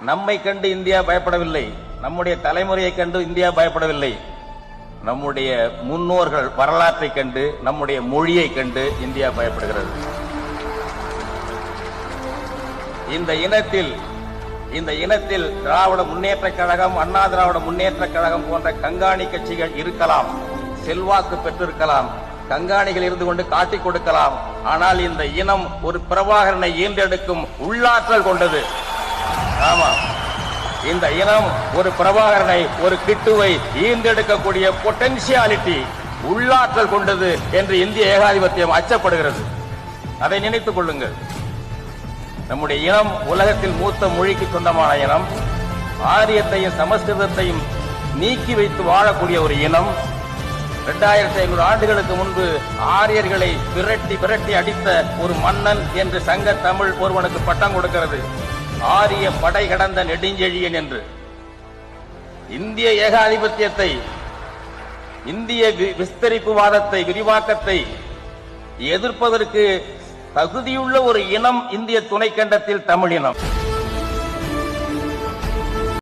நம்மை கண்டு இந்தியா பயப்படவில்லை. நம்முடைய தலைமுறையை கண்டு இந்தியா பயப்படவில்லை. நம்முடைய முன்னோர்கள் வரலாற்றை கண்டு நம்முடைய மொழியை கண்டு இந்தியா பயப்படுகிறது. இந்த இனத்தில் இந்த இனத்தில் திராவிட முன்னேற்ற கழகம் அண்ணா திராவிட முன்னேற்ற கழகம் போன்ற கண்காணி கட்சிகள் இருக்கலாம் செல்வாக்கு பெற்றிருக்கலாம் கண்காணிகள் இருந்து கொண்டு காட்டிக் கொடுக்கலாம். ஆனால் இந்த இனம் ஒரு பிரபாகரனை ஈன்றெடுக்கும் உள்ளாற்றல் கொண்டது. ஆமா. இந்த இனம் ஒரு பிரபாகரனை ஒரு கிட்டுவை ஈந்தெடுக்கக்கூடிய பொட்டென்சியாலிட்டி உள்ளாற்றல் கொண்டது என்று இந்திய ஏகாதிபத்தியம் அச்சப்படுகிறது. அதை நினைத்துக் கொள்ளுங்கள். நம்முடைய இனம் உலகத்தில் மூத்த மொழிக்கு சொந்தமான இனம் ஆரியத்தையும் சமஸ்கிருதத்தையும் நீக்கி வைத்து வாழக்கூடிய ஒரு இனம் இரண்டாயிரத்தி ஐநூறு ஆண்டுகளுக்கு முன்பு ஆரியர்களை விரட்டி விரட்டி அடித்த ஒரு மன்னன் என்று சங்க தமிழ் ஒருவனுக்கு பட்டம் கொடுக்கிறது. ஆரிய படை கடந்த நெடுஞ்செழியன் என்று. இந்திய ஏகாதிபத்தியத்தை இந்திய வி- விஸ்தரிப்பு வாதத்தை விரிவாக்கத்தை எதிர்ப்பதற்கு தகுதியுள்ள ஒரு இனம் இந்திய துணைக்கண்டத்தில் தமிழ் இனம்